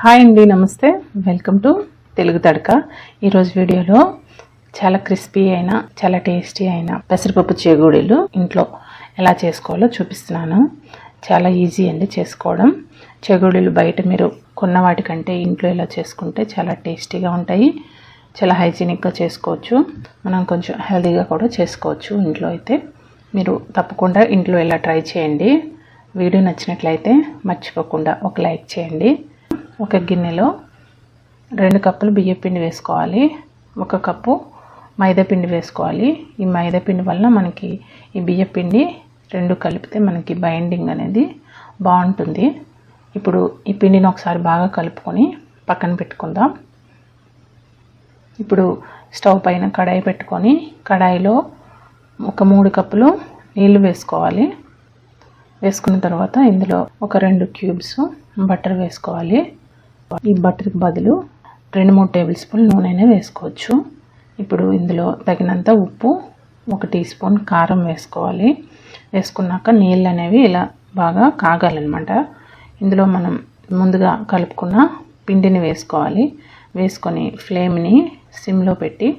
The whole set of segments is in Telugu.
హాయ్ అండి నమస్తే. Welcome to Telugu Thadaka. ఈరోజు వీడియోలో చాలా క్రిస్పీ అయిన చాలా టేస్టీ అయిన పెసరపప్పు చేగూడీలు ఇంట్లో ఎలా చేసుకోవాలో చూపిస్తున్నాను. చాలా ఈజీ అండి చేసుకోవడం. చేగూడీలు బయట మీరు కొన్న వాటికంటే ఇంట్లో ఇలా చేసుకుంటే చాలా టేస్టీగా ఉంటాయి. చాలా హైజీనిక్గా చేసుకోవచ్చు. మనం కొంచెం హెల్తీగా కూడా చేసుకోవచ్చు ఇంట్లో అయితే. మీరు తప్పకుండా ఇంట్లో ఇలా ట్రై చేయండి. వీడియో నచ్చినట్లయితే మర్చిపోకుండా ఒక లైక్ చేయండి. ఒక గిన్నెలో రెండు కప్పులు బియ్యం పిండి వేసుకోవాలి. ఒక కప్పు మైదా పిండి వేసుకోవాలి. ఈ మైదా పిండి వల్ల మనకి ఈ బియ్యం పిండి రెండు కలిపితే మనకి బైండింగ్ అనేది బాగుంటుంది. ఇప్పుడు ఈ పిండిని ఒకసారి బాగా కలుపుకొని పక్కన పెట్టుకుందాం. ఇప్పుడు స్టవ్ పైన కడాయి పెట్టుకొని కడాయిలో ఒక మూడు కప్పులు నీళ్ళు వేసుకోవాలి. వేసుకున్న తర్వాత ఇందులో ఒక రెండు క్యూబ్స్ బటర్ వేసుకోవాలి. ఈ బటర్కి బదులు రెండు మూడు టేబుల్ స్పూన్ నూనెనే వేసుకోవచ్చు. ఇప్పుడు ఇందులో తగినంత ఉప్పు ఒక టీ స్పూన్ కారం వేసుకోవాలి. వేసుకున్నాక నీళ్ళు అనేవి ఇలా బాగా కాగాలన్నమాట. ఇందులో మనం ముందుగా కలుపుకున్న పిండిని వేసుకోవాలి. వేసుకొని ఫ్లేమ్ని సిమ్లో పెట్టి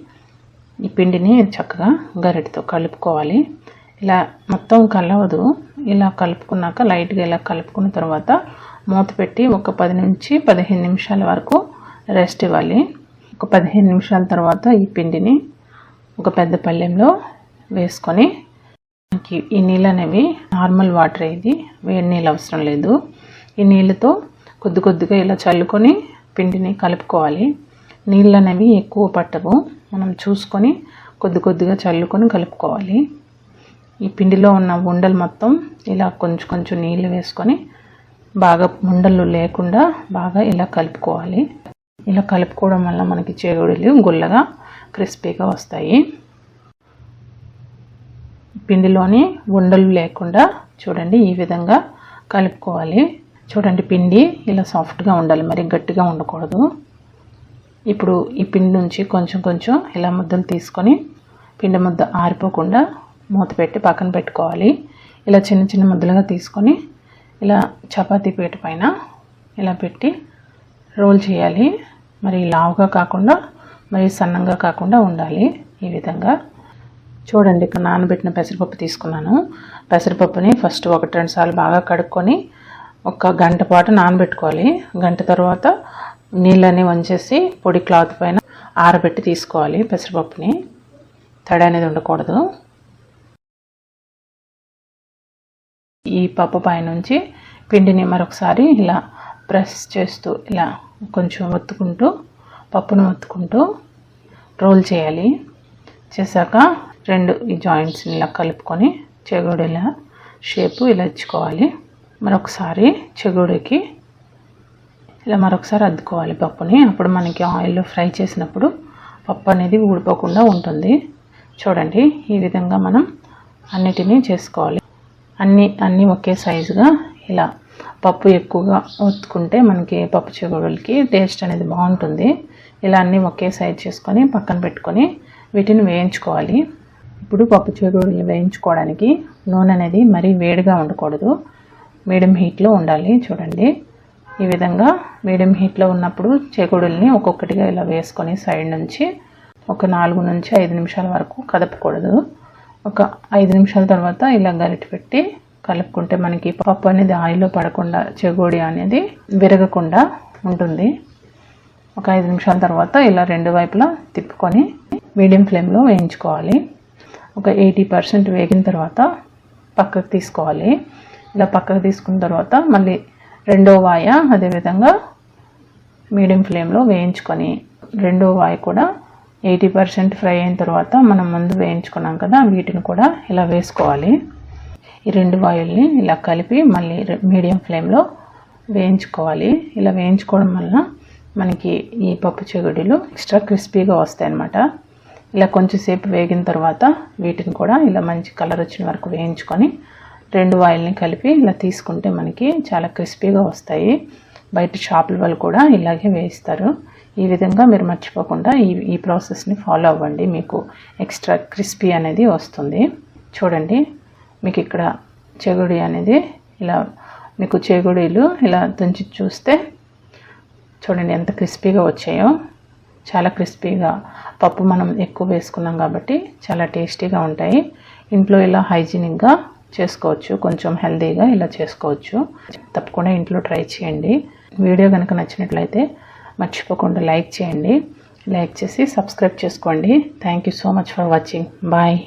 ఈ పిండిని చక్కగా గరిటతో కలుపుకోవాలి. ఇలా మొత్తం కలవదు. ఇలా కలుపుకున్నాక లైట్గా ఇలా కలుపుకున్న తర్వాత మూత పెట్టి ఒక పది నుంచి పదిహేను నిమిషాల వరకు రెస్ట్ ఇవ్వాలి. ఒక పదిహేను నిమిషాల తర్వాత ఈ పిండిని ఒక పెద్ద పళ్ళెంలో వేసుకొని మనకి ఈ నీళ్ళు అనేవి నార్మల్ వాటర్ ఇది వేడి నీళ్ళు అవసరం లేదు. ఈ నీళ్ళతో కొద్ది కొద్దిగా ఇలా చల్లుకొని పిండిని కలుపుకోవాలి. నీళ్ళు అనేవి ఎక్కువ పట్టవు. మనం చూసుకొని కొద్ది కొద్దిగా చల్లుకొని కలుపుకోవాలి. ఈ పిండిలో ఉన్న ఉండలు మొత్తం ఇలా కొంచెం కొంచెం నీళ్ళు వేసుకొని బాగా ఉండలు లేకుండా బాగా ఇలా కలుపుకోవాలి. ఇలా కలుపుకోవడం వల్ల మనకి చేగుడులు గుల్లగా క్రిస్పీగా వస్తాయి. పిండిలోని ఉండలు లేకుండా చూడండి ఈ విధంగా కలుపుకోవాలి. చూడండి పిండి ఇలా సాఫ్ట్గా ఉండాలి మరి గట్టిగా ఉండకూడదు. ఇప్పుడు ఈ పిండి నుంచి కొంచెం కొంచెం ఇలా ముద్దలు తీసుకొని పిండి ముద్ద ఆరిపోకుండా మూత పెట్టి పక్కన పెట్టుకోవాలి. ఇలా చిన్న చిన్న ముద్దలుగా తీసుకొని ఇలా చపాతీ పీట పైన ఇలా పెట్టి రోల్ చేయాలి. మరి లావుగా కాకుండా మరి సన్నంగా కాకుండా ఉండాలి ఈ విధంగా. చూడండి ఇక్కడ నానబెట్టిన పెసరపప్పు తీసుకున్నాను. పెసరపప్పుని ఫస్ట్ ఒకటి రెండు సార్లు బాగా కడుక్కొని ఒక గంట పాటు నానబెట్టుకోవాలి. గంట తర్వాత నీళ్ళని వంచేసి పొడి క్లాత్ పైన ఆరబెట్టి తీసుకోవాలి పెసరపప్పుని. తడి అనేది ఉండకూడదు. ఈ పప్పు పైనుంచి పిండిని మరొకసారి ఇలా ప్రెస్ చేస్తూ ఇలా కొంచెం ఒత్తుకుంటూ పప్పును ఒత్తుకుంటూ రోల్ చేయాలి. చేశాక రెండు ఈ జాయింట్స్ని ఇలా కలుపుకొని చెగుడు ఇలా షేపు ఇలా ఇచ్చుకోవాలి. మరొకసారి చెగుడికి ఇలా మరొకసారి అద్దుకోవాలి పప్పుని. అప్పుడు మనకి ఆయిల్లో ఫ్రై చేసినప్పుడు పప్పు అనేది ఊడిపోకుండా ఉంటుంది. చూడండి ఈ విధంగా మనం అన్నిటినీ చేసుకోవాలి. అన్నీ అన్నీ ఒకే సైజుగా ఇలా పప్పు ఎక్కువగా ఒత్తుకుంటే మనకి పప్పు చెగుడులకి టేస్ట్ అనేది బాగుంటుంది. ఇలా అన్నీ ఒకే సైజ్ చేసుకొని పక్కన పెట్టుకొని వీటిని వేయించుకోవాలి. ఇప్పుడు పప్పు చెగుడులు వేయించుకోవడానికి నూనె అనేది మరీ వేడిగా ఉండకూడదు. మీడియం హీట్లో ఉండాలి చూడండి. ఈ విధంగా మీడియం హీట్లో ఉన్నప్పుడు చేకుడుల్ని ఒక్కొక్కటిగా ఇలా వేసుకొని సైడ్ నుంచి ఒక నాలుగు నుంచి ఐదు నిమిషాల వరకు కదపకూడదు. ఒక ఐదు నిమిషాల తర్వాత ఇలా గరిటె పెట్టి కలుపుకుంటే మనకి పప్పు అనేది ఆయిల్లో పడకుండా చెగోడి అనేది విరగకుండా ఉంటుంది. ఒక ఐదు నిమిషాల తర్వాత ఇలా రెండు వైపులా తిప్పుకొని మీడియం ఫ్లేమ్లో వేయించుకోవాలి. ఒక ఎయిటీ పర్సెంట్ వేగిన తర్వాత పక్కకు తీసుకోవాలి. ఇలా పక్కకు తీసుకున్న తర్వాత మళ్ళీ రెండో వాయ అదేవిధంగా మీడియం ఫ్లేమ్లో వేయించుకొని రెండో వాయ కూడా ఎయిటీ పర్సెంట్ ఫ్రై అయిన తర్వాత మనం ముందు వేయించుకున్నాం కదా వీటిని కూడా ఇలా వేసుకోవాలి. ఈ రెండు ఆయిల్ని ఇలా కలిపి మళ్ళీ మీడియం ఫ్లేమ్లో వేయించుకోవాలి. ఇలా వేయించుకోవడం వల్ల మనకి ఈ పప్పు చెగుడులు ఎక్స్ట్రా క్రిస్పీగా వస్తాయి అన్నమాట ఇలా కొంచెంసేపు వేగిన తర్వాత వీటిని కూడా ఇలా మంచి కలర్ వచ్చిన వరకు వేయించుకొని రెండు ఆయిల్ని కలిపి ఇలా తీసుకుంటే మనకి చాలా క్రిస్పీగా వస్తాయి. బయట షాపుల వాళ్ళు కూడా ఇలాగే వేయిస్తారు. ఈ విధంగా మీరు మర్చిపోకుండా ఈ ఈ ప్రాసెస్ని ఫాలో అవ్వండి. మీకు ఎక్స్ట్రా క్రిస్పీ అనేది వస్తుంది. చూడండి మీకు ఇక్కడ చెగుడి అనేది ఇలా మీకు చెగుడీలు ఇలా తుంచి చూస్తే చూడండి ఎంత క్రిస్పీగా వచ్చాయో. చాలా క్రిస్పీగా పప్పు మనం ఎక్కువ వేసుకున్నాం కాబట్టి చాలా టేస్టీగా ఉంటాయి. ఇంట్లో ఇలా హైజీనిక్గా చేసుకోవచ్చు కొంచెం హెల్తీగా ఇలా చేసుకోవచ్చు. తప్పకుండా ఇంట్లో ట్రై చేయండి. వీడియో కనుక నచ్చినట్లయితే మర్చిపోకుండా లైక్ చేయండి. లైక్ చేసి సబ్స్క్రైబ్ చేసుకోండి. Thank you so much for watching bye